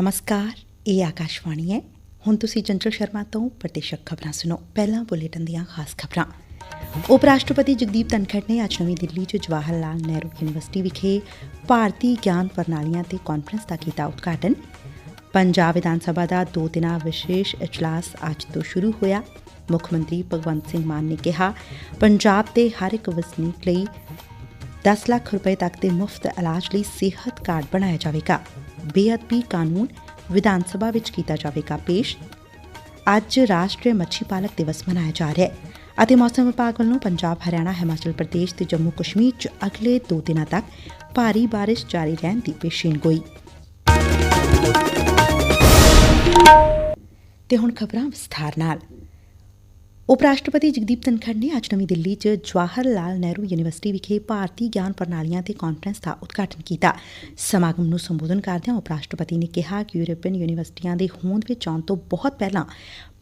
ਨਮਸਕਾਰ, ਇਹ ਆਕਾਸ਼ਵਾਣੀ ਹੈ। ਹੁਣ ਤੁਸੀਂ ਚੰਚਲ ਸ਼ਰਮਾ ਤੋਂ ਪ੍ਰਤੀਸ਼ਕ ਖਬਰਾਂ ਸੁਣੋ। ਪਹਿਲਾਂ ਬੁਲੇਟਿਨ ਦੀਆਂ ਖਾਸ ਖਬਰਾਂ। ਉਪ ਰਾਸ਼ਟਰਪਤੀ ਜਗਦੀਪ ਧਨਖੜ ਨੇ ਅੱਜ ਨਵੀਂ ਦਿੱਲੀ 'ਚ ਜਵਾਹਰ ਲਾਲ ਨਹਿਰੂ ਯੂਨੀਵਰਸਿਟੀ ਵਿਖੇ ਭਾਰਤੀ ਗਿਆਨ ਪ੍ਰਣਾਲੀਆਂ ਤੇ ਕਾਨਫਰੰਸ ਦਾ ਕੀਤਾ ਉਦਘਾਟਨ। ਪੰਜਾਬ ਵਿਧਾਨ ਸਭਾ ਦਾ ਦੋ ਦਿਨਾਂ ਵਿਸ਼ੇਸ਼ ਇਜਲਾਸ ਅੱਜ ਤੋਂ ਸ਼ੁਰੂ ਹੋਇਆ। ਮੁੱਖ ਮੰਤਰੀ ਭਗਵੰਤ ਸਿੰਘ ਮਾਨ ਨੇ ਕਿਹਾ, ਪੰਜਾਬ ਦੇ ਹਰ ਇੱਕ ਵਸਨੀਕ ਲਈ 10 ਲੱਖ ਰੁਪਏ ਤੱਕ ਦੇ ਮੁਫਤ ਇਲਾਜ ਲਈ ਸਿਹਤ ਕਾਰਡ ਬਣਾਇਆ ਜਾਵੇਗਾ ਬੇਅਦਬੀ ਕਾਨੂੰਨ ਵਿਧਾਨ ਸਭਾ ਵਿੱਚ ਕੀਤਾ ਜਾਵੇਗਾ ਪੇਸ਼ ਅੱਜ ਰਾਸ਼ਟਰੀ ਮੱਛੀ ਪਾਲਕ ਦਿਵਸ ਮਨਾਇਆ ਜਾ ਰਿਹਾ ਹੈ ਅਤੇ ਮੌਸਮ ਵਿਭਾਗ ਵੱਲੋਂ ਪੰਜਾਬ ਹਰਿਆਣਾ ਹਿਮਾਚਲ ਪ੍ਰਦੇਸ਼ ਤੇ ਜੰਮੂ ਕਸ਼ਮੀਰ 'ਚ ਅਗਲੇ 2 ਦਿਨਾਂ ਤੱਕ ਭਾਰੀ ਬਾਰਿਸ਼ ਜਾਰੀ ਰਹਿਣ ਦੀ ਪੇਸ਼ੀਨਗੋਈ ਤੇ ਹੁਣ ਖਬਰਾਂ ਵਿਸਥਾਰ ਨਾਲ ਉਪ ਰਾਸ਼ਟਰਪਤੀ ਜਗਦੀਪ ਧਨਖੜ ਨੇ ਅੱਜ ਨਵੀਂ ਦਿੱਲੀ 'ਚ ਜਵਾਹਰ ਲਾਲ ਨਹਿਰੂ ਯੂਨੀਵਰਸਿਟੀ ਵਿਖੇ ਭਾਰਤੀ ਗਿਆਨ ਪ੍ਰਣਾਲੀਆਂ ਤੇ ਕਾਨਫਰੰਸ ਦਾ ਉਦਘਾਟਨ ਕੀਤਾ। ਸਮਾਗਮ ਨੂੰ ਸੰਬੋਧਨ ਕਰਦਿਆਂ ਉਪ ਰਾਸ਼ਟਰਪਤੀ ਨੇ ਕਿਹਾ ਕਿ ਯੂਰਪੀਅਨ ਯੂਨੀਵਰਸਿਟੀਆਂ ਦੇ ਹੋਂਦ ਵਿੱਚ ਆਉਣ ਤੋਂ ਬਹੁਤ ਪਹਿਲਾਂ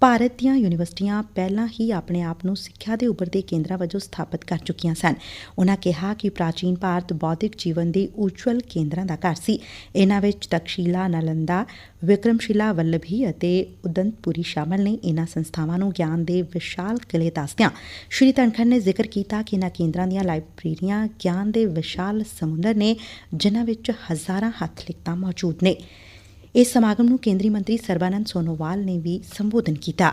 ਭਾਰਤ ਦੀਆਂ ਯੂਨੀਵਰਸਿਟੀਆਂ ਪਹਿਲਾਂ ਹੀ ਆਪਣੇ ਆਪ ਨੂੰ ਸਿੱਖਿਆ ਦੇ ਉੱਭਰਦੇ ਕੇਂਦਰਾਂ ਵਜੋਂ ਸਥਾਪਿਤ ਕਰ ਚੁੱਕੀਆਂ ਸਨ। ਉਨ੍ਹਾਂ ਕਿਹਾ ਕਿ ਪ੍ਰਾਚੀਨ ਭਾਰਤ ਬੌਧਿਕ ਜੀਵਨ ਦੇ ਉਜਵਲ ਕੇਂਦਰਾਂ ਦਾ ਘਰ ਸੀ। ਇਨ੍ਹਾਂ ਵਿੱਚ ਤਕਸ਼ੀਲਾ ਨਾਲੰਦਾ, ਵਿਕਰਮਸ਼ਿਲਾ ਵੱਲਭੀ ਅਤੇ ਉਦੰਤਪੁਰੀ ਸ਼ਾਮਲ ਨੇ। ਇਨ੍ਹਾਂ ਸੰਸਥਾਵਾਂ ਨੂੰ ਗਿਆਨ ਦੇ ਵਿਸ਼ਾਲ ਕਿਲੇ ਦੱਸਦਿਆਂ ਸ਼੍ਰੀ ਧਨਖੜ ਨੇ ਜ਼ਿਕਰ ਕੀਤਾ ਕਿ ਇਨ੍ਹਾਂ ਕੇਂਦਰਾਂ ਦੀਆਂ ਲਾਇਬ੍ਰੇਰੀਆਂ ਗਿਆਨ ਦੇ ਵਿਸ਼ਾਲ ਸਮੁੰਦਰ ਨੇ, ਜਿਨ੍ਹਾਂ ਵਿੱਚ ਹਜ਼ਾਰਾਂ ਹੱਥ ਲਿਖਤਾਂ ਮੌਜੂਦ ਨੇ। ਇਸ ਸਮਾਗਮ ਨੂੰ ਕੇਂਦਰੀ ਮੰਤਰੀ ਸਰਬਾਨੰਦ ਸੋਨੋਵਾਲ ਨੇ ਵੀ ਸੰਬੋਧਨ ਕੀਤਾ।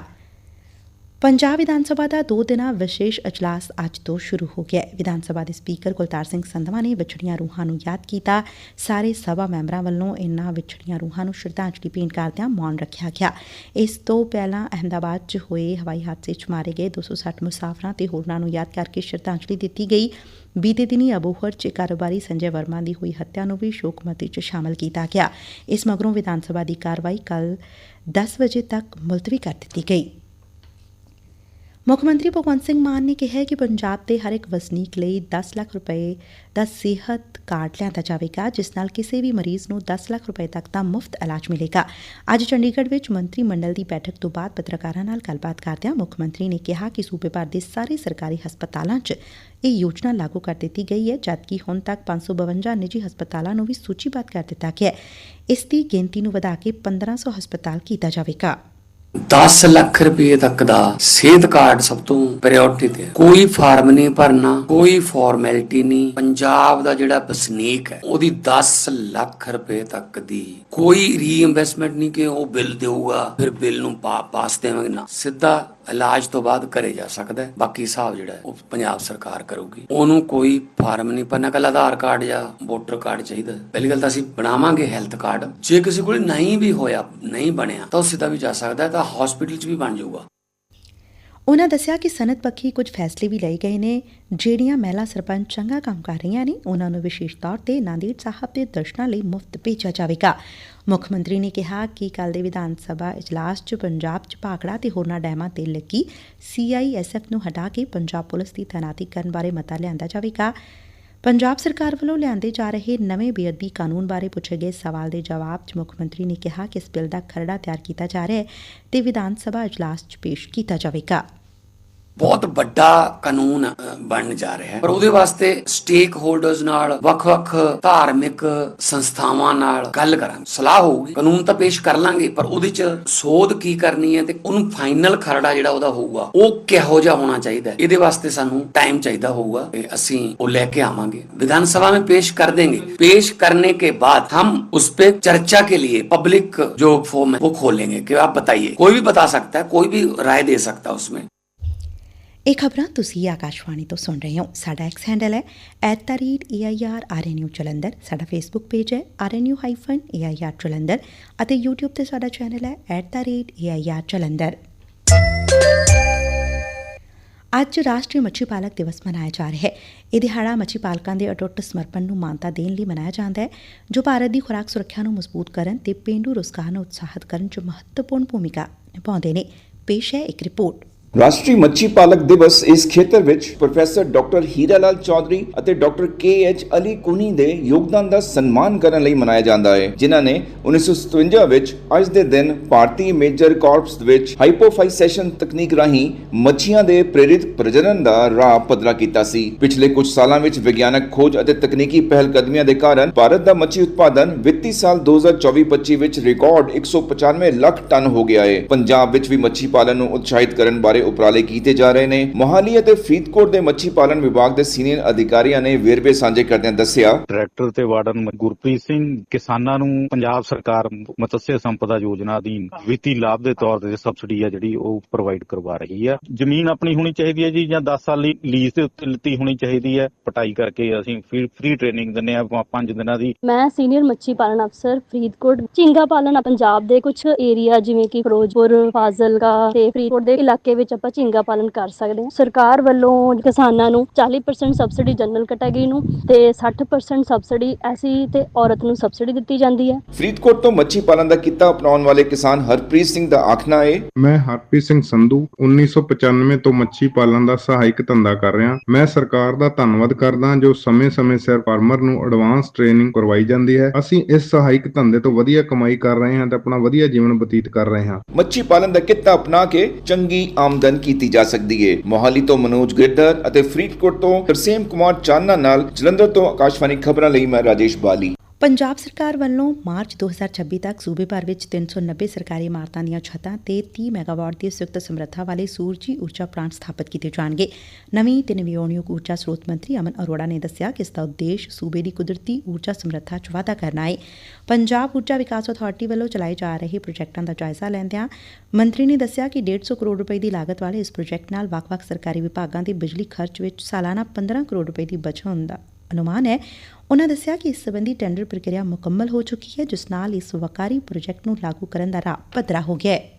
ਪੰਜਾਬ ਵਿਧਾਨ ਸਭਾ ਦਾ ਦੋ ਦਿਨਾਂ ਵਿਸ਼ੇਸ਼ ਅਜਲਾਸ ਅੱਜ ਤੋਂ ਸ਼ੁਰੂ ਹੋ ਗਿਆ ਹੈ। ਵਿਧਾਨ ਸਭਾ ਦੇ ਸਪੀਕਰ ਕੁਲਤਾਰ ਸਿੰਘ ਸੰਧਵਾ ਨੇ ਵਿਛੜੀਆਂ ਰੂਹਾਂ ਨੂੰ ਯਾਦ ਕੀਤਾ। ਸਾਰੇ ਸਭਾ ਮੈਂਬਰਾਂ ਵੱਲੋਂ ਇਨ੍ਹਾਂ ਵਿਛੜੀਆਂ ਰੂਹਾਂ ਨੂੰ ਸ਼ਰਧਾਂਜਲੀ ਭੇਂਟ ਕਰਦਿਆਂ ਮੌਨ ਰੱਖਿਆ ਗਿਆ। ਇਸ ਤੋਂ ਪਹਿਲਾਂ ਅਹਮਦਾਬਾਦ 'ਚ ਹੋਏ ਹਵਾਈ ਹਾਦਸੇ 'ਚ ਮਾਰੇ ਗਏ 260 ਮੁਸਾਫਰਾਂ ਤੇ ਹੋਰਨਾਂ ਨੂੰ ਯਾਦ ਕਰਕੇ ਸ਼ਰਧਾਂਜਲੀ ਦਿੱਤੀ ਗਈ। ਬੀਤੇ ਦਿਨੀ ਅਬੋਹਰ 'ਚ ਕਾਰੋਬਾਰੀ ਸੰਜੇ ਵਰਮਾ ਦੀ ਹੋਈ ਹੱਤਿਆ ਨੂੰ ਵੀ ਸ਼ੋਕਮਤੀ 'ਚ ਸ਼ਾਮਲ ਕੀਤਾ ਗਿਆ। ਇਸ ਮਗਰੋਂ ਵਿਧਾਨ ਸਭਾ ਦੀ ਕਾਰਵਾਈ ਕੱਲ 10 ਵਜੇ ਤੱਕ ਮੁਲਤਵੀ ਕਰ ਦਿੱਤੀ ਗਈ। ਮੁੱਖ ਮੰਤਰੀ ਭਗਵੰਤ ਸਿੰਘ ਮਾਨ ਨੇ ਕਿਹਾ ਕਿ ਪੰਜਾਬ ਦੇ ਹਰ ਇੱਕ ਵਸਨੀਕ ਲਈ 10 ਲੱਖ ਰੁਪਏ ਦਾ ਸਿਹਤ ਕਾਰਡ ਲਿਆਂਦਾ ਜਾਵੇਗਾ, ਜਿਸ ਨਾਲ ਕਿਸੇ ਵੀ ਮਰੀਜ਼ ਨੂੰ 10 ਲੱਖ ਰੁਪਏ ਤੱਕ ਦਾ ਮੁਫਤ ਇਲਾਜ ਮਿਲੇਗਾ। ਅੱਜ ਚੰਡੀਗੜ੍ਹ ਵਿੱਚ ਮੰਤਰੀ ਮੰਡਲ ਦੀ ਬੈਠਕ ਤੋਂ ਬਾਅਦ ਪੱਤਰਕਾਰਾਂ ਨਾਲ ਗੱਲਬਾਤ ਕਰਦਿਆਂ ਮੁੱਖ ਮੰਤਰੀ ਨੇ ਕਿਹਾ ਕਿ ਸੂਬੇ ਭਰ ਦੇ ਸਾਰੇ ਸਰਕਾਰੀ ਹਸਪਤਾਲਾਂ 'ਚ ਇਹ ਯੋਜਨਾ ਲਾਗੂ ਕਰ ਦਿੱਤੀ ਗਈ ਹੈ, ਜਦਕਿ ਹੁਣ ਤੱਕ 552 ਨਿੱਜੀ ਹਸਪਤਾਲਾਂ ਨੂੰ ਵੀ ਸੂਚੀਬੱਧ ਕਰ ਦਿੱਤਾ ਗਿਆ ਹੈ। ਇਸ ਦੀ ਗਿਣਤੀ ਨੂੰ ਵਧਾ ਕੇ 1500 ਹਸਪਤਾਲ ਕੀਤਾ ਜਾਵੇਗਾ। 10 ਲੱਖ ਰੁਪਏ ਤੱਕ ਦਾ ਸਿਹਤ ਕਾਰਡ ਸਭ ਤੋਂ ਪ੍ਰਾਇੋਰਟੀ ਤੇ ਹੈ। ਕੋਈ ਫਾਰਮ ਨਹੀਂ ਭਰਨਾ, ਕੋਈ ਫਾਰਮੈਲਿਟੀ ਨਹੀਂ ਪੰਜਾਬ ਦਾ ਜਿਹੜਾ ਵਸਨੀਕ ਹੈ, ਉਹਦੀ 10 ਲੱਖ ਰੁਪਏ ਤੱਕ ਦੀ ਕੋਈ ਰੀਇੰਬਰਸਮੈਂਟ ਨਹੀਂ ਕਿ ਉਹ ਬਿੱਲ ਦੇਊਗਾ, ਫਿਰ ਬਿੱਲ ਨੂੰ ਪਾਸ ਦੇਵਾਂਗੇ ਨਾ, ਸਿੱਧਾ ਇਲਾਜ ਤੋਂ ਬਾਅਦ ਘਰੇ ਜਾ ਸਕਦਾ ਹੈ। ਬਾਕੀ ਹਿਸਾਬ ਜਿਹੜਾ ਉਹ ਪੰਜਾਬ ਸਰਕਾਰ ਕਰੂਗੀ। ਉਹਨੂੰ ਕੋਈ ਫਾਰਮ ਨਹੀਂ ਭਰਨਾ ਕੱਲ ਆਧਾਰ ਕਾਰਡ ਜਾਂ ਵੋਟਰ ਕਾਰਡ ਚਾਹੀਦਾ ਪਹਿਲੀ ਗੱਲ ਤਾਂ ਅਸੀਂ ਬਣਾਵਾਂਗੇ ਹੈਲਥ ਕਾਰਡ। ਜੇ ਕਿਸੇ ਕੋਲ ਨਹੀਂ ਵੀ ਹੋਇਆ, ਨਹੀਂ ਬਣਿਆ, ਤਾਂ ਉਹ ਸਿੱਧਾ ਵੀ ਜਾ ਸਕਦਾ ਤਾਂ ਹਸਪੀਟਲ 'ਚ ਵੀ ਬਣ ਜਾਊਗਾ। ਉਨ੍ਹਾਂ ਦੱਸਿਆ ਕਿ ਸਨਅਤ ਪੱਖੀ ਕੁਝ ਫੈਸਲੇ ਵੀ ਲਏ ਗਏ ਨੇ, ਜਿਹੜੀਆਂ ਮਹਿਲਾ ਸਰਪੰਚ ਚੰਗਾ ਕੰਮ ਕਰ ਰਹੀਆਂ ਨੇ, ਉਨ੍ਹਾਂ ਨੂੰ ਵਿਸ਼ੇਸ਼ ਤੌਰ ਤੇ ਨਾਂਦੇੜ ਸਾਹਿਬ ਦੇ ਦਰਸ਼ਨਾਂ ਲਈ ਮੁਫਤ ਭੇਜਿਆ ਜਾਵੇਗਾ। ਮੁੱਖ ਮੰਤਰੀ ਨੇ ਕਿਹਾ ਕਿ ਕੱਲ ਦੇ ਵਿਧਾਨ ਸਭਾ ਇਜਲਾਸ 'ਚ ਪੰਜਾਬ 'ਚ ਭਾਖੜਾ ਤੇ ਹੋਰਨਾਂ ਡੈਮਾਂ ਤੇ ਲੱਗੀ ਸੀਆਈਐਸਐਫ ਨੂੰ ਹਟਾ ਕੇ ਪੰਜਾਬ ਪੁਲਿਸ ਦੀ ਤੈਨਾਤੀ ਕਰਨ ਬਾਰੇ ਮਤਾ ਲਿਆਂਦਾ ਜਾਵੇਗਾ। ਪੰਜਾਬ ਸਰਕਾਰ ਵੱਲੋਂ ਲਿਆਂਦੇ ਜਾ ਰਹੇ ਨਵੇਂ ਬੇਅਦਬੀ ਕਾਨੂੰਨ ਬਾਰੇ ਪੁੱਛੇ ਗਏ ਸਵਾਲ ਦੇ ਜਵਾਬ 'ਚ ਮੁੱਖ ਮੰਤਰੀ ਨੇ ਕਿਹਾ ਕਿ ਇਸ ਬਿੱਲ ਦਾ ਖਰੜਾ ਤਿਆਰ ਕੀਤਾ ਜਾ ਰਿਹਾ ਹੈ ਤੇ ਵਿਧਾਨ ਸਭਾ ਇਜਲਾਸ 'ਚ ਪੇਸ਼ ਕੀਤਾ ਜਾਵੇਗਾ। ਬਹੁਤ ਵੱਡਾ ਕਾਨੂੰਨ ਅ, ਬਣਨ ਜਾ ਰਿਹਾ ਹੈ ਪਰ ਉਹਦੇ ਵਾਸਤੇ ਸਟੇਕ ਹੋਲਡਰਸ ਨਾਲ ਵੱਖ-ਵੱਖ ਧਾਰਮਿਕ ਸੰਸਥਾਵਾਂ ਨਾਲ ਗੱਲ ਕਰਾਂਗੇ ਸਲਾਹ ਹੋਊਗੀ ਕਾਨੂੰਨ ਤਾਂ ਪੇਸ਼ ਕਰ ਲਾਂਗੇ ਪਰ ਉਹਦੇ ਚ ਸੋਧ ਕੀ ਕਰਨੀ ਹੈ ਤੇ ਉਹਨੂੰ ਫਾਈਨਲ ਖਰੜਾ ਜਿਹੜਾ ਉਹਦਾ ਹੋਊਗਾ ਉਹ ਕਿਹੋ ਜਿਹਾ ਹੋਣਾ ਚਾਹੀਦਾ ਹੈ ਇਹਦੇ ਵਾਸਤੇ ਸਾਨੂੰ ਟਾਈਮ ਚਾਹੀਦਾ ਹੋਊਗਾ ਤੇ ਅਸੀਂ ਉਹ ਲੈ ਕੇ ਆਵਾਂਗੇ विधान सभा में पेश कर देंगे पेश करने के बाद हम उस पे चर्चा के लिए पब्लिक जो फॉर्म है वो खोलेंगे कि आप बताइए कोई भी बता सकता है कोई भी राय दे सकता है उसमें ਇਹ ਖਬਰਾਂ ਤੁਸੀਂ ਆਕਾਸ਼ਵਾਣੀ ਤੋਂ ਸੁਣ ਰਹੇ ਹੋ। ਸਾਡਾ ਐਕਸ ਹੈਂਡਲ ਹੈ @air_rnu ਜਲੰਧਰ ਸਾਡਾ ਫੇਸਬੁੱਕ ਪੇਜ ਹੈ rnu-air ਜਲੰਧਰ ਅਤੇ YouTube ਤੇ ਸਾਡਾ ਚੈਨਲ ਹੈ @air ਜਲੰਧਰ ਅੱਜ ਰਾਸ਼ਟਰੀ ਮੱਛੀ ਪਾਲਕ ਦਿਵਸ ਮਨਾਇਆ ਜਾ ਰਿਹਾ ਹੈ। ਇਹ ਦਿਹਾੜਾ ਮੱਛੀ ਪਾਲਕਾਂ ਦੇ ਅਟੁੱਟ ਸਮਰਪਣ ਨੂੰ ਮਾਨਤਾ ਦੇਣ ਲਈ ਮਨਾਇਆ ਜਾਂਦਾ ਹੈ, ਜੋ ਭਾਰਤ ਦੀ ਖੁਰਾਕ ਸੁਰੱਖਿਆ ਨੂੰ ਮਜ਼ਬੂਤ ਕਰਨ ਤੇ ਪੇਂਡੂ ਰੁਜ਼ਗਾਰ ਨੂੰ ਉਤਸ਼ਾਹਿਤ ਕਰਨ 'ਚ ਮਹੱਤਵਪੂਰਨ ਭੂਮਿਕਾ ਨਿਭਾਉਂਦੇ ਨੇ। ਪੇਸ਼ ਹੈ ਇੱਕ ਰਿਪੋਰਟ। ਰਾਸ਼ਟਰੀ ਮੱਛੀ ਪਾਲਕ ਦਿਵਸ ਇਸ ਖੇਤਰ ਵਿੱਚ ਪ੍ਰੋਫੈਸਰ ਡਾਕਟਰ ਹੀਰਾ ਲਾਲ ਚੌਧਰੀ ਅਤੇ doctor K H Ali Kuni ਦੇ ਯੋਗਦਾਨ ਦਾ ਸਨਮਾਨ ਕਰਨ ਲਈ ਮਨਾਇਆ ਜਾਂਦਾ ਹੈ, ਜਿਨ੍ਹਾਂ ਨੇ 1957 ਵਿੱਚ ਅੱਜ ਦੇ ਦਿਨ ਭਾਰਤੀ ਮੇਜਰ ਕਾਰਪਸ ਵਿੱਚ ਹਾਈਪੋਫਾਈਸੇਸ਼ਨ ਤਕਨੀਕ ਰਾਹੀਂ ਮੱਛੀਆਂ ਦੇ ਪ੍ਰੇਰਿਤ ਪ੍ਰਜਨਨ ਦਾ ਰਾਹ ਪੱਧਰਾ ਕੀਤਾ ਸੀ। ਪਿਛਲੇ ਕੁਝ ਸਾਲਾਂ ਵਿੱਚ ਵਿਗਿਆਨਕ ਖੋਜ ਅਤੇ ਤਕਨੀਕੀ ਪਹਿਲਕਦਮੀਆਂ ਦੇ ਕਾਰਨ ਭਾਰਤ ਦਾ ਮੱਛੀ ਉਤਪਾਦਨ ਵਿੱਤੀ ਸਾਲ 2024-25 ਵਿੱਚ ਰਿਕਾਰਡ 195 ਲੱਖ ਟਨ ਹੋ ਗਿਆ ਹੈ। ਪੰਜਾਬ ਵਿੱਚ ਵੀ ਮੱਛੀ ਪਾਲਣ ਨੂੰ ਉਤਸ਼ਾਹਿਤ ਕਰਨ ਬਾਰੇ ਉਪਰਾਲੇ ਕੀਤੇ ਜਾ ਰਹੇ ਨੇ। ਮੋਹਾਲੀ ਅਤੇ ਫਰੀਦਕੋਟ ਦੇ ਮੱਛੀ ਪਾਲਣ ਵਿਭਾਗ ਦੇ ਸੀਨੀਅਰ ਅਧਿਕਾਰੀਆਂ ਨੇ ਵੇਰਵੇ ਸਾਂਝੇ ਕਰਦਿਆਂ ਦੱਸਿਆ। ਡਾਇਰੈਕਟਰ ਤੇ ਵਾਰਡਨ ਗੁਰਪ੍ਰੀਤ ਸਿੰਘ ਕਿਸਾਨਾਂ ਨੂੰ ਪੰਜਾਬ ਸਰਕਾਰ ਮਤਸਯ ਸੰਪਦਾ ਯੋਜਨਾ ਅਧੀਨ ਵਿੱਤੀ ਲਾਭ ਦੇ ਤੌਰ ਤੇ ਸਬਸਿਡੀ ਆ ਜਿਹੜੀ ਉਹ ਪ੍ਰੋਵਾਈਡ ਕਰਵਾ ਰਹੀ ਆ। ਜ਼ਮੀਨ ਆਪਣੀ ਹੋਣੀ ਚਾਹੀਦੀ ਹੈ ਜੀ ਜਾਂ 10 ਸਾਲ ਲਈ ਲੀਜ਼ ਦੇ ਉੱਤੇ ਲਿੱਤੀ ਹੋਣੀ ਚਾਹੀਦੀ ਹੈ ਪਟਾਈ ਕਰਕੇ ਅਸੀਂ ਫ੍ਰੀ ਟ੍ਰੇਨਿੰਗ ਦਿੰਨੇ ਆ 5 ਦਿਨਾਂ ਦੀ। ਮੈਂ ਸੀਨੀਅਰ ਮੱਛੀ ਪਾਲਣ ਅਫਸਰ ਫਰੀਦਕੋਟ। ਝੀਂਗਾ ਪਾਲਣ ਪੰਜਾਬ ਦੇ ਕੁਝ ਏਰੀਆ ਜਿਵੇਂ ਕਿ ਫਿਰੋਜ਼ਪੁਰ ਫਾਜ਼ਿਲਕਾ ਤੇ ਫਰੀਦਕੋਟ ਦੇ ਇਲਾਕੇ ਵਿੱਚ ਆਪਾਂ ਝੀਂਗਾ ਪਾਲਣ ਕਰ ਸਕਦੇ ਹਾਂ। ਸਰਕਾਰ ਵੱਲੋਂ ਕਿਸਾਨਾਂ ਨੂੰ 40% ਸਬਸਿਡੀ ਜਨਰਲ ਕੈਟਾਗਰੀ ਨੂੰ ਤੇ 60% ਸਬਸਿਡੀ ਐਸੀ ਤੇ ਔਰਤ ਨੂੰ ਸਬਸਿਡੀ ਦਿੱਤੀ ਜਾਂਦੀ ਹੈ। ਫਰੀਦਕੋਟ ਤੋਂ ਮੱਛੀ ਪਾਲਣ ਦਾ ਕਿੱਤਾ ਅਪਣਾਉਣ ਵਾਲੇ ਕਿਸਾਨ ਹਰਪ੍ਰੀਤ ਸਿੰਘ ਦਾ ਆਖਣਾ ਹੈ ਮੈਂ ਹਰਪ੍ਰੀਤ ਸਿੰਘ ਸੰਧੂ 1995 ਤੋਂ ਮੱਛੀ ਪਾਲਣ ਦਾ ਸਹਾਇਕ ਧੰਦਾ ਕਰ ਰਿਹਾ ਮੈਂ ਸਰਕਾਰ ਦਾ ਧੰਨਵਾਦ ਕਰਦਾ ਜੋ ਸਮੇਂ-ਸਮੇਂ ਸਿਰ ਫਾਰਮਰ ਨੂੰ ਐਡਵਾਂਸ ਟ੍ਰੇਨਿੰਗ ਕਰਵਾਈ ਜਾਂਦੀ ਹੈ। ਅਸੀਂ ਇਸ ਸਹਾਇਕ ਧੰਦੇ ਤੋਂ ਵਧੀਆ ਕਮਾਈ ਕਰ ਰਹੇ ਹਾਂ ਤੇ ਆਪਣਾ ਵਧੀਆ ਜੀਵਨ ਬਤੀਤ ਕਰ ਰਹੇ ਹਾਂ। ਮੱਛੀ ਪਾਲਣ ਦਾ ਕਿੱਤਾ ਅਪਣਾ ਕੇ ਚੰਗੀ ਆਮਦਨ ਕੀਤੀ ਜਾ ਸਕਦੀ ਹੈ ਮੋਹਾਲੀ ਤੋਂ ਮਨੋਜ ਗਿੱਦੜ ਅਤੇ ਫਰੀਦਕੋਟ ਤੋਂ ਤਰਸੇਮ ਕੁਮਾਰ ਚਾਨਣਾ ਨਾਲ ਜਲੰਧਰ ਤੋਂ ਆਕਾਸ਼ਵਾਣੀ ਖਬਰਾਂ ਲਈ ਮੈਂ ਰਾਜੇਸ਼ ਬਾਲੀ। ਪੰਜਾਬ ਸਰਕਾਰ ਵੱਲੋਂ ਮਾਰਚ 2026 ਤੱਕ ਸੂਬੇ ਭਰ ਵਿੱਚ 390 ਸਰਕਾਰੀ ਇਮਾਰਤਾਂ ਦੀਆਂ ਛੱਤਾਂ ਤੇ 30 ਮੈਗਾਵਾਟ ਦੀ ਸੰਯੁਕਤ ਸਮਰੱਥਾ ਵਾਲੇ ਸੂਰਜੀ ਊਰਜਾ ਪਲਾਂਟ ਸਥਾਪਿਤ ਕੀਤੇ ਜਾਣਗੇ। ਨਵੀਂ ਤੇ ਨਵਿਆਉਣਯੋਗ ਊਰਜਾ ਸਰੋਤ ਮੰਤਰੀ ਅਮਨ ਅਰੋੜਾ ਨੇ ਦੱਸਿਆ ਕਿ ਇਸ ਦਾ ਉਦੇਸ਼ ਸੂਬੇ ਦੀ ਕੁਦਰਤੀ ਊਰਜਾ ਸਮਰੱਥਾ 'ਚ ਵਾਧਾ ਕਰਨਾ ਹੈ ਪੰਜਾਬ ਊਰਜਾ ਵਿਕਾਸ ਅਥਾਰਟੀ ਵੱਲੋਂ ਚਲਾਏ ਜਾ ਰਹੇ ਪ੍ਰੋਜੈਕਟਾਂ ਦਾ ਜਾਇਜ਼ਾ ਲੈਂਦਿਆਂ ਮੰਤਰੀ ਨੇ ਦੱਸਿਆ ਕਿ 150 ਕਰੋੜ ਰੁਪਏ ਦੀ ਲਾਗਤ ਵਾਲੇ ਇਸ ਪ੍ਰੋਜੈਕਟ ਨਾਲ ਵੱਖ-ਵੱਖ ਸਰਕਾਰੀ ਵਿਭਾਗਾਂ ਦੇ ਬਿਜਲੀ ਖਰਚ ਵਿੱਚ ਸਾਲਾਨਾ 15 ਕਰੋੜ ਰੁਪਏ ਦੀ ਬਚਤ ਹੋਣ ਅਨੁਮਾਨ ਹੈ। ਉਨ੍ਹਾਂ ਦੱਸਿਆ ਕਿ ਇਸ ਸਬੰਧੀ ਟੈਂਡਰ ਪ੍ਰਕਿਰਿਆ ਮੁਕੰਮਲ ਹੋ ਚੁੱਕੀ ਹੈ, ਜਿਸ ਨਾਲ ਇਸ ਵਕਾਰੀ ਪ੍ਰੋਜੈਕਟ ਨੂੰ ਲਾਗੂ ਕਰਨ ਦਾ ਰਾਹ ਪੱਧਰਾ ਹੋ ਗਿਆ ਹੈ।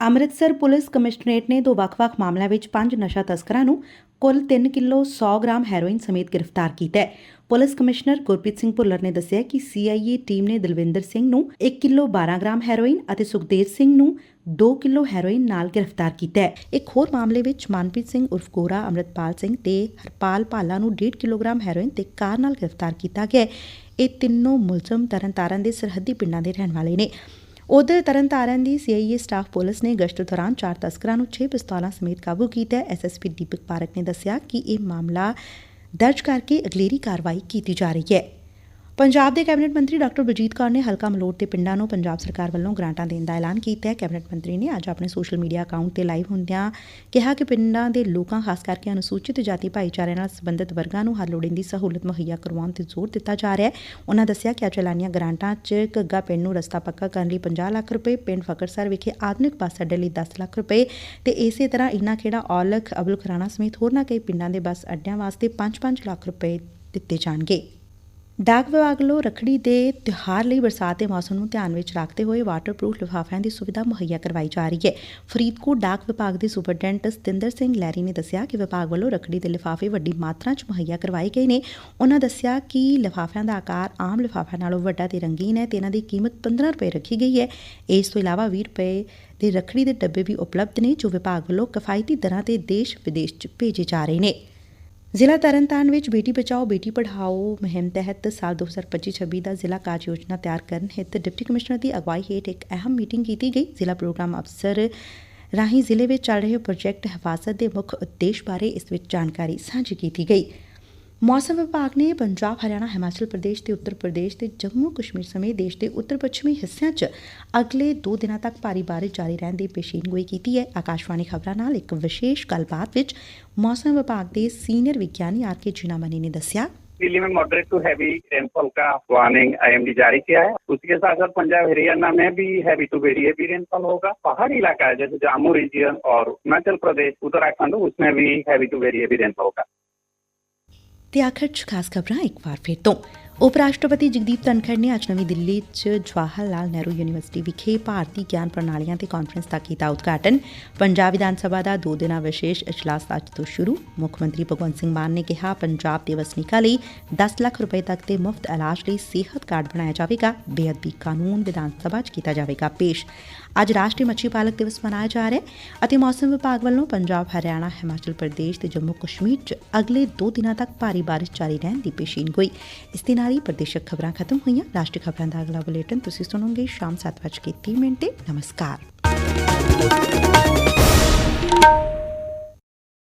ਅੰਮ੍ਰਿਤਸਰ ਪੁਲਿਸ ਕਮਿਸ਼ਨਰੇਟ ਨੇ ਦੋ ਵੱਖ-ਵੱਖ ਮਾਮਲਿਆਂ ਵਿੱਚ ਪੰਜ ਨਸ਼ਾ ਤਸਕਰਾਂ ਨੂੰ ਕੁੱਲ 3 ਕਿਲੋ 100 ਗ੍ਰਾਮ ਹੈਰੋਇਨ ਸਮੇਤ ਗ੍ਰਿਫਤਾਰ ਕੀਤਾ ਹੈ। ਪੁਲਿਸ ਕਮਿਸ਼ਨਰ ਗੁਰਪ੍ਰੀਤ ਸਿੰਘ ਭੁੱਲਰ ਨੇ ਦੱਸਿਆ ਕਿ ਸੀਆਈਏ ਟੀਮ ਨੇ ਦਲਵਿੰਦਰ ਸਿੰਘ ਨੂੰ 1 ਕਿਲੋ 12 ਗ੍ਰਾਮ ਹੈਰੋਇਨ ਅਤੇ ਸੁਖਦੇਵ ਸਿੰਘ ਨੂੰ 2 ਕਿਲੋ ਹੈਰੋਇਨ ਨਾਲ ਗ੍ਰਿਫਤਾਰ ਕੀਤਾ ਹੈ। ਇੱਕ ਹੋਰ ਮਾਮਲੇ ਵਿੱਚ ਮਨਪ੍ਰੀਤ ਸਿੰਘ ਉਰਫ ਗੋਰਾ ਅਮਰਤਪਾਲ ਸਿੰਘ ਤੇ ਹਰਪਾਲ ਭਾਲਾ ਨੂੰ 1.5 ਕਿਲੋਗ੍ਰਾਮ ਹੈਰੋਇਨ ਤੇ ਕਾਰ ਨਾਲ ਗ੍ਰਿਫਤਾਰ ਕੀਤਾ ਗਿਆ ਇਹ ਤਿੰਨੋਂ ਮੁਲਜ਼ਮ ਤਰਨਤਾਰਨ ਦੇ ਸਰਹੱਦੀ ਪਿੰਡਾਂ ਦੇ ਰਹਿਣ ਵਾਲੇ ਨੇ। ਉਧਰ ਤਰਨਤਾਰਨ ਦੀ ਸੀਆਈਏ ਸਟਾਫ ਪੁਲਿਸ ਨੇ ਗਸ਼ਤ ਦੌਰਾਨ ਚਾਰ ਤਸਕਰਾਂ ਨੂੰ 6 ਪਿਸਤੌਲਾਂ ਸਮੇਤ ਕਾਬੂ ਕੀਤਾ ਹੈ। ਐਸਐਸਪੀ ਦੀਪਕ ਪਾਰਕ ਨੇ ਦੱਸਿਆ ਕਿ ਇਹ ਮਾਮਲਾ ਦਰਜ ਕਰਕੇ ਅਗਲੇਰੀ ਕਾਰਵਾਈ ਕੀਤੀ ਜਾ ਰਹੀ ਹੈ। ਪੰਜਾਬ ਦੇ ਕੈਬਨਿਟ ਮੰਤਰੀ ਡਾਕਟਰ ਬਲਜੀਤ ਕੌਰ ਨੇ ਹਲਕਾ ਮਲੋਟ ਦੇ ਪਿੰਡਾਂ ਨੂੰ ਪੰਜਾਬ ਸਰਕਾਰ ਵੱਲੋਂ ਗ੍ਰਾਂਟਾਂ ਦੇਣ ਦਾ ਐਲਾਨ ਕੀਤਾ ਹੈ। ਕੈਬਨਿਟ ਮੰਤਰੀ ਨੇ ਅੱਜ ਆਪਣੇ ਸੋਸ਼ਲ ਮੀਡੀਆ ਅਕਾਊਂਟ ਤੇ ਲਾਈਵ ਹੁੰਦਿਆਂ ਕਿਹਾ ਕਿ ਪਿੰਡਾਂ ਦੇ ਲੋਕਾਂ, ਖਾਸ ਕਰਕੇ ਅਨੁਸੂਚਿਤ ਜਾਤੀ ਭਾਈਚਾਰੇ ਨਾਲ ਸੰਬੰਧਿਤ ਵਰਗਾਂ ਨੂੰ ਹਰ ਲੋੜੀਂਦੀ ਸਹੂਲਤ ਮੁਹੱਈਆ ਕਰਵਾਉਣ ਤੇ ਜ਼ੋਰ ਦਿੱਤਾ ਜਾ ਰਿਹਾ ਹੈ। ਉਹਨਾਂ ਦੱਸਿਆ ਕਿ ਅੱਜ ਐਲਾਨੀਆਂ ਗ੍ਰਾਂਟਾਂ 'ਚ ਘੱਗਾ ਪਿੰਡ ਨੂੰ ਰਸਤਾ ਪੱਕਾ ਕਰਨ ਲਈ 50 ਲੱਖ ਰੁਪਏ, ਪਿੰਡ ਫਕਰਸਰ ਵਿਖੇ ਆਧੁਨਿਕ ਬੱਸ ਅੱਡੇ ਲਈ 10 ਲੱਖ ਰੁਪਏ ਤੇ ਇਸੇ ਤਰ੍ਹਾਂ ਇਨਾ ਖੇੜਾ ਔਲਖ, ਅਬੁਲ ਖਰਾਣਾ ਸਮੇਤ ਹੋਰਨਾਂ ਕਈ ਪਿੰਡਾਂ ਦੇ ਬੱਸ ਅੱਡਿਆਂ ਵਾਸਤੇ 5-5 ਲੱਖ ਰੁਪਏ ਦਿੱਤੇ ਜਾਣਗੇ। ਡਾਕ ਵਿਭਾਗ ਵੱਲੋਂ ਰੱਖੜੀ ਦੇ ਤਿਉਹਾਰ ਲਈ ਬਰਸਾਤ ਦੇ ਮੌਸਮ ਨੂੰ ਧਿਆਨ ਵਿੱਚ ਰੱਖਦੇ ਹੋਏ ਵਾਟਰਪ੍ਰੂਫ ਲਿਫਾਫਿਆਂ ਦੀ ਸੁਵਿਧਾ ਮੁਹੱਈਆ ਕਰਵਾਈ ਜਾ ਰਹੀ ਹੈ। ਫਰੀਦਕੋਟ ਡਾਕ ਵਿਭਾਗ ਦੇ ਸੁਪਰਡੈਂਟ ਸਤਿੰਦਰ ਸਿੰਘ ਲੈਰੀ ਨੇ ਦੱਸਿਆ ਕਿ ਵਿਭਾਗ ਵੱਲੋਂ ਰੱਖੜੀ ਦੇ ਲਿਫਾਫੇ ਵੱਡੀ ਮਾਤਰਾ 'ਚ ਮੁਹੱਈਆ ਕਰਵਾਏ ਗਏ ਨੇ। ਉਹਨਾਂ ਦੱਸਿਆ ਕਿ ਲਿਫਾਫਿਆਂ ਦਾ ਆਕਾਰ ਆਮ ਲਿਫਾਫਿਆਂ ਨਾਲੋਂ ਵੱਡਾ ਤੇ ਰੰਗੀਨ ਹੈ ਤੇ ਇਹਨਾਂ ਦੀ ਕੀਮਤ 15 ਰੁਪਏ ਰੱਖੀ ਗਈ ਹੈ। ਇਸ ਤੋਂ ਇਲਾਵਾ 20 ਰੁਪਏ ਦੇ ਰੱਖੜੀ ਦੇ ਡੱਬੇ ਵੀ ਉਪਲਬਧ ਨੇ ਜੋ ਵਿਭਾਗ ਵੱਲੋਂ ਕਿਫਾਇਤੀ ਦਰਾਂ ਤੇ ਦੇਸ਼ ਵਿਦੇਸ਼ 'ਚ ਭੇਜੇ ਜਾ ਰਹੇ ਨੇ। ਜ਼ਿਲ੍ਹਾ ਤਰਨਤਾਰਨ ਵਿੱਚ ਬੇਟੀ ਬਚਾਓ, ਬੇਟੀ ਪੜ੍ਹਾਓ ਮੁਹਿੰਮ ਤਹਿਤ ਸਾਲ 2025-26 ਦਾ ਜ਼ਿਲ੍ਹਾ ਕਾਰਜ ਯੋਜਨਾ ਤਿਆਰ ਕਰਨ ਹਿੱਤ ਡਿਪਟੀ ਕਮਿਸ਼ਨਰ ਦੀ ਅਗਵਾਈ ਹੇਠ ਇੱਕ ਅਹਿਮ ਮੀਟਿੰਗ ਕੀਤੀ ਗਈ। ਜ਼ਿਲ੍ਹਾ ਪ੍ਰੋਗਰਾਮ ਅਫਸਰ ਰਾਹੀਂ ਜ਼ਿਲ੍ਹੇ ਵਿੱਚ ਚੱਲ ਰਹੇ ਪ੍ਰੋਜੈਕਟ ਹਿਫਾਜ਼ਤ ਦੇ ਮੁੱਖ ਉਦੇਸ਼ ਬਾਰੇ ਇਸ ਵਿੱਚ ਜਾਣਕਾਰੀ ਸਾਂਝੀ ਕੀਤੀ ਗਈ। ਮੌਸਮ ਵਿਭਾਗ ਨੇ ਪੰਜਾਬ ਹਰਿਆਣਾ ਹਿਮਾਚਲ ਪ੍ਰਦੇਸ਼ ਤੇ ਉੱਤਰ ਪ੍ਰਦੇਸ਼ ਤੇ ਜੰਮੂ ਕਸ਼ਮੀਰ ਸਮੇਤ ਦੇਸ਼ ਦੇ ਉੱਤਰ ਪੱਛਮੀ ਹਿੱਸਿਆਂ 'ਚ ਅਗਲੇ 2 ਦਿਨਾਂ ਤੱਕ ਭਾਰੀ ਬਾਰਿਸ਼ ਜਾਰੀ ਰਹਿਣ ਦੀ ਪੇਸ਼ੀਨਗੋਈ ਕੀਤੀ ਹੈ ਆਕਾਸ਼ਵਾਣੀ ਖਬਰਾਂ ਨਾਲ ਇੱਕ ਵਿਸ਼ੇਸ਼ ਗੱਲਬਾਤ ਵਿੱਚ ਮੌਸਮ ਵਿਭਾਗ ਦੇ ਸੀਨੀਅਰ ਵਿਗਿਆਨੀ ਆਰ ਕੇ ਜਿਨਾਮਨੀ ने दसिया दिल्ली में मॉडरेट टू हैवी रेनफॉल का वार्निंग आईएमडी जारी किया है उसके साथ साथ पंजाब हरियाणा में भी heavy to very heavy rainfall होगा पहाड़ी इलाका है जैसे जम्मू रीजन और हिमाचल प्रदेश उत्तराखंड उसमें भी heavy to very heavy rainfall होगा ਤੇ ਆਖਰ 'ਚ ਖਾਸ ਖਬਰਾਂ ਇੱਕ ਵਾਰ ਫਿਰ ਤੋਂ। ਉਪ ਰਾਸ਼ਟਰਪਤੀ ਜਗਦੀਪ ਧਨਖੜ ਨੇ ਅੱਜ ਨਵੀਂ ਦਿੱਲੀ 'ਚ ਜਵਾਹਰ ਲਾਲ ਨਹਿਰੂ ਯੂਨੀਵਰਸਿਟੀ ਵਿਖੇ ਭਾਰਤੀ ਗਿਆਨ ਪ੍ਰਣਾਲੀਆਂ ਤੇ ਕਾਨਫਰੰਸ ਦਾ ਕੀਤਾ ਉਦਘਾਟਨ। ਪੰਜਾਬ ਵਿਧਾਨ ਸਭਾ ਦਾ ਦੋ ਦਿਨਾਂ ਵਿਸ਼ੇਸ਼ ਇਜਲਾਸ ਅੱਜ ਤੋਂ ਸ਼ੁਰੂ। ਮੁੱਖ ਮੰਤਰੀ ਭਗਵੰਤ ਸਿੰਘ ਮਾਨ ਨੇ ਕਿਹਾ, ਪੰਜਾਬ ਦੇ ਵਸਨੀਕਾਂ ਲਈ 10 ਲੱਖ ਰੁਪਏ ਤੱਕ ਦੇ ਮੁਫਤ ਇਲਾਜ ਲਈ ਸਿਹਤ ਕਾਰਡ ਬਣਾਇਆ ਜਾਵੇਗਾ। ਬੇਅਦਬੀ ਕਾਨੂੰਨ ਵਿਧਾਨ ਸਭਾ 'ਚ ਕੀਤਾ ਜਾਵੇਗਾ ਪੇਸ਼। ਅੱਜ ਰਾਸ਼ਟਰੀ ਮੱਛੀ ਪਾਲਕ ਦਿਵਸ ਮਨਾਇਆ ਜਾ ਰਿਹਾ ਹੈ ਅਤੇ ਮੌਸਮ ਵਿਭਾਗ ਵੱਲੋਂ ਪੰਜਾਬ, ਹਰਿਆਣਾ, ਹਿਮਾਚਲ ਪ੍ਰਦੇਸ਼ ਤੇ ਜੰਮੂ ਕਸ਼ਮੀਰ 'ਚ ਅਗਲੇ 2 ਦਿਨਾਂ ਤੱਕ ਭਾਰੀ ਬਾਰਿਸ਼ ਜਾਰੀ ਰਹਿਣ ਦੀ ਪੇਸ਼ੀਨਗੋਈ ਇਸ ਦੇ ਨਾਲ ਹੀ ਪ੍ਰਦੇਸ਼ਕ ਖਬਰਾਂ ਖਤਮ ਹੋਈਆਂ। ਰਾਸ਼ਟਰੀ ਖਬਰਾਂ ਦਾ ਅਗਲਾ ਬੁਲੇਟਿਨ ਤੁਸੀਂ ਸੁਣੋਗੇ ਸ਼ਾਮ 7:30 ਮਿੰਟ ਤੇ। ਨਮਸਕਾਰ।